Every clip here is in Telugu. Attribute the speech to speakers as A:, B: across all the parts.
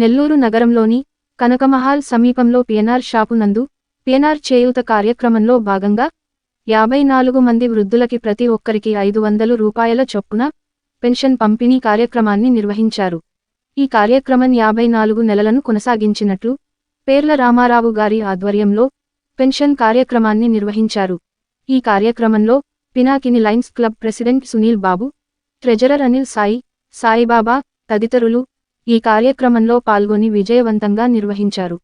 A: నెల్లూరు నగరంలోని కనకమహాల్ సమీపంలో పిఎన్ఆర్ షాపు నందు పిఎన్ఆర్ చేయూత కార్యక్రమంలో భాగంగా యాభై నాలుగు మంది వృద్ధులకి ప్రతి ఒక్కరికి ఐదు వందలు రూపాయల చొప్పున పెన్షన్ పంపిణీ కార్యక్రమాన్ని నిర్వహించారు ఈ కార్యక్రమం యాభై నాలుగు నెలలను కొనసాగించినట్లు పేర్ల రామారావు గారి ఆధ్వర్యంలో పెన్షన్ కార్యక్రమాన్ని నిర్వహించారు ఈ కార్యక్రమంలో Pinakini lions club president Sunil Babu treasurer Anil Sai Saibaba తదితరులు ఈ కార్యక్రమంలో పాల్గొని విజయవంతంగా నిర్వహించారు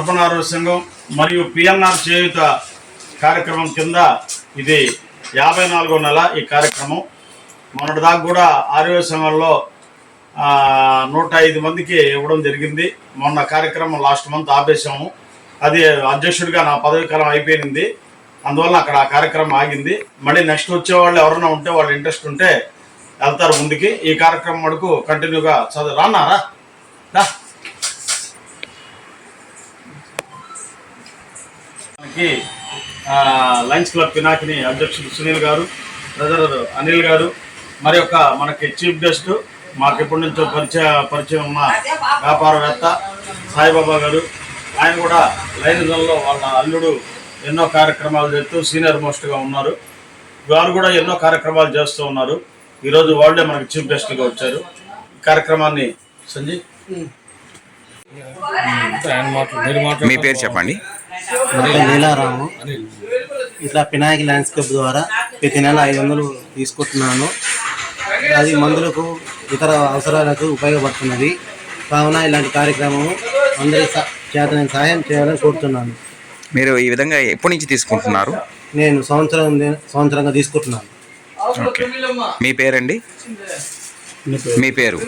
B: అర్బన్ ఆరోగ్య సంఘం మరియు పిఎన్ఆర్ చేయుత కార్యక్రమం కింద ఇది యాభై నాలుగో నెల ఈ కార్యక్రమం మొన్నటి దాకా కూడా ఆరోగ్య సంఘంలో నూట ఐదు మందికి ఇవ్వడం జరిగింది మొన్న కార్యక్రమం లాస్ట్ మంత్ ఆపేశాము అది అధ్యక్షుడిగా నా కాలం అయిపోయింది అందువల్ల అక్కడ ఆ కార్యక్రమం ఆగింది మళ్ళీ నెక్స్ట్ వచ్చే వాళ్ళు ఎవరైనా ఉంటే వాళ్ళు ఇంట్రెస్ట్ ఉంటే వెళ్తారు ముందుకి ఈ కార్యక్రమం వరకు కంటిన్యూగా చదువు రాన్నారా రా కి లంచ్ క్లబ్ పినాకిని అధ్యక్షుడు సునీల్ గారు ట్రెజరర్ అనిల్ గారు మరి యొక్క మనకి చీఫ్ గెస్ట్ మాకు ఎప్పటి నుంచో పరిచయ పరిచయం ఉన్న వ్యాపారవేత్త సాయిబాబా గారు ఆయన కూడా లైన్లో వాళ్ళ అల్లుడు ఎన్నో కార్యక్రమాలు చేస్తూ సీనియర్ మోస్ట్గా ఉన్నారు వారు కూడా ఎన్నో కార్యక్రమాలు చేస్తూ ఉన్నారు ఈరోజు వాళ్ళే మనకి చీఫ్ గెస్ట్గా వచ్చారు కార్యక్రమాన్ని సంజీవ్
C: మీ పేరు చెప్పండి
D: నీలారాము ఇట్లా పినాయక ల్యాండ్స్కేప్ ద్వారా ప్రతి నెల ఐదు వందలు తీసుకుంటున్నాను అది మందులకు ఇతర అవసరాలకు ఉపయోగపడుతున్నది కావున ఇలాంటి కార్యక్రమము అందరి చేత నేను సహాయం చేయాలని కోరుతున్నాను
C: మీరు ఈ విధంగా ఎప్పటి నుంచి తీసుకుంటున్నారు
D: నేను సంవత్సరం సంవత్సరంగా తీసుకుంటున్నాను
C: మీ పేరండి మీ పేరు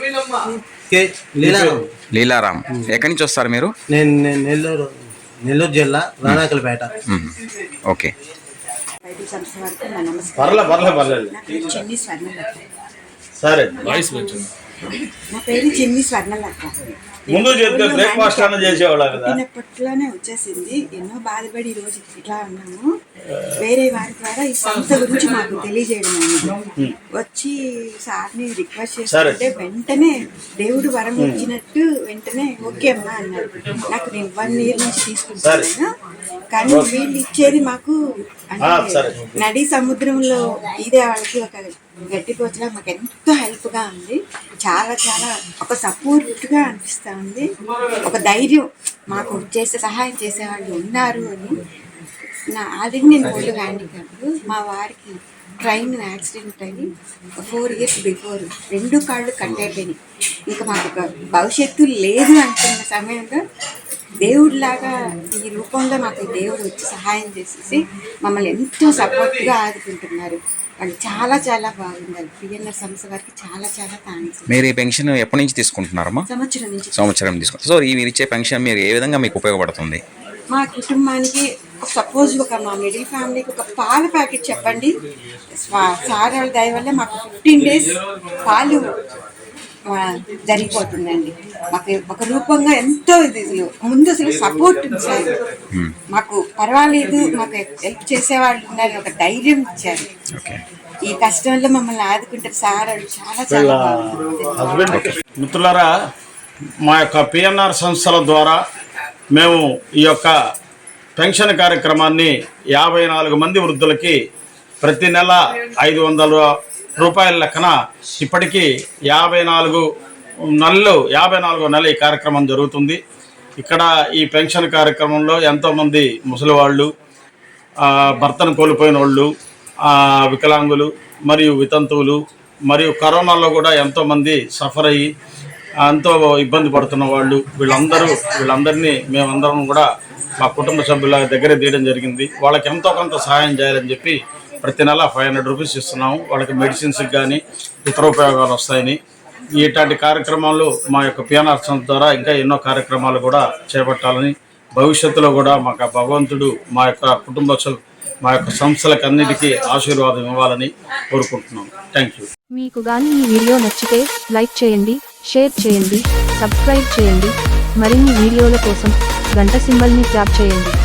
C: లీలారాం ఎక్కడి నుంచి వస్తారు మీరు
D: నేను నెల్లూరు నెల్లూరు జిల్లా రాణాకలపేట
C: ఓకే
B: పర్లే పర్లే పర్లేదు సరే వాయిస్ వచ్చింది
E: నా పేరు చిన్ని స్వర్ణలత
B: ముందు బ్రేక్ఫాస్ట్ అన్న చేసేవాళ్ళ కదా
E: వచ్చేసింది ఎన్నో బాధపడి ఈ రోజు ఇట్లా ఉన్నాము వేరే వారి ద్వారా ఈ సంస్థ గురించి మాకు తెలియజేయడం వచ్చి సార్ ని రిక్వెస్ట్ చేస్తుంటే వెంటనే దేవుడు వరం ఇచ్చినట్టు వెంటనే ఓకే అమ్మా అన్నారు నాకు నేను వన్ ఇయర్ నుంచి తీసుకుంటాను కానీ వీళ్ళు ఇచ్చేది మాకు నడి సముద్రంలో ఈదే వాళ్ళకి ఒక గట్టి కోచలా మాకు ఎంతో హెల్ప్గా ఉంది చాలా చాలా ఒక సపోర్ట్గా అనిపిస్తూ ఉంది ఒక ధైర్యం మాకు చేసే సహాయం చేసే వాళ్ళు ఉన్నారు అని నా ఆల్రెడీ నేను ఓల్డ్ హ్యాండిక్యాప్డ్ మా వారికి ట్రైన్ యాక్సిడెంట్ అయ్యి ఫోర్ ఇయర్స్ బిఫోర్ రెండు కాళ్ళు కట్ అయిపోయినాయి ఇంకా మాకు ఒక భవిష్యత్తు లేదు అనుకున్న సమయంలో దేవుడిలాగా ఈ రూపంలో మాకు దేవుడు వచ్చి సహాయం చేసేసి మమ్మల్ని ఎంతో సపోర్ట్గా ఆదుకుంటున్నారు వాళ్ళు చాలా చాలా బాగుందండి పిఎన్ఆర్ సంస్థ వారికి చాలా చాలా థ్యాంక్స్
C: మీరు ఈ పెన్షన్ ఎప్పటి నుంచి తీసుకుంటున్నారమ్మా సంవత్సరం నుంచి సంవత్సరం తీసుకుంటారు సో ఈ మీరు ఇచ్చే పెన్షన్ మీరు ఏ విధంగా మీకు ఉపయోగపడుతుంది
E: మా కుటుంబానికి సపోజ్ ఒక మా మిడిల్ ఫ్యామిలీకి ఒక పాల ప్యాకెట్ చెప్పండి సార్ వాళ్ళ దయ వల్ల మాకు ఫిఫ్టీన్ డేస్ పాలు జరిగిపోతుందండి మాకు ఒక రూపంగా ఎంతో ఇది ముందు అసలు సపోర్ట్ ఇచ్చారు hmm. మాకు పర్వాలేదు మాకు హెల్ప్ చేసేవాళ్ళు ఉన్నారు ఒక ధైర్యం ఇచ్చారు ఈ కష్టంలో మమ్మల్ని ఆదుకుంటారు సార్ చాలా చాలా
B: మిత్రులరా మా యొక్క పిఎన్ఆర్ సంస్థల ద్వారా మేము ఈ యొక్క పెన్షన్ కార్యక్రమాన్ని యాభై నాలుగు మంది వృద్ధులకి ప్రతి నెల ఐదు వందల రూపాయల లెక్కన ఇప్పటికీ యాభై నాలుగు నెలలు యాభై నాలుగో నెల ఈ కార్యక్రమం జరుగుతుంది ఇక్కడ ఈ పెన్షన్ కార్యక్రమంలో ఎంతోమంది ముసలివాళ్ళు భర్తను కోల్పోయిన వాళ్ళు వికలాంగులు మరియు వితంతువులు మరియు కరోనాలో కూడా ఎంతోమంది సఫర్ అయ్యి ఎంతో ఇబ్బంది పడుతున్న వాళ్ళు వీళ్ళందరూ వీళ్ళందరినీ మేమందరం కూడా మా కుటుంబ సభ్యుల దగ్గర తీయడం జరిగింది వాళ్ళకి ఎంతో కొంత సహాయం చేయాలని చెప్పి ప్రతి నెల ఫైవ్ హండ్రెడ్ రూపీస్ ఇస్తున్నాము వాళ్ళకి మెడిసిన్స్కి కానీ ఇతర ఉపయోగాలు వస్తాయని ఇటువంటి కార్యక్రమాలు మా యొక్క పిఎన్ఆర్ సంస్థ ద్వారా ఇంకా ఎన్నో కార్యక్రమాలు కూడా చేపట్టాలని భవిష్యత్తులో కూడా మాకు భగవంతుడు మా యొక్క కుటుంబ మా యొక్క సంస్థలకు అన్నిటికీ ఆశీర్వాదం ఇవ్వాలని కోరుకుంటున్నాం థ్యాంక్ యూ మీకు కానీ ఈ వీడియో నచ్చితే లైక్ చేయండి షేర్ చేయండి సబ్స్క్రైబ్ చేయండి మరిన్ని వీడియోల కోసం గంట సింబల్ని ట్యాప్ చేయండి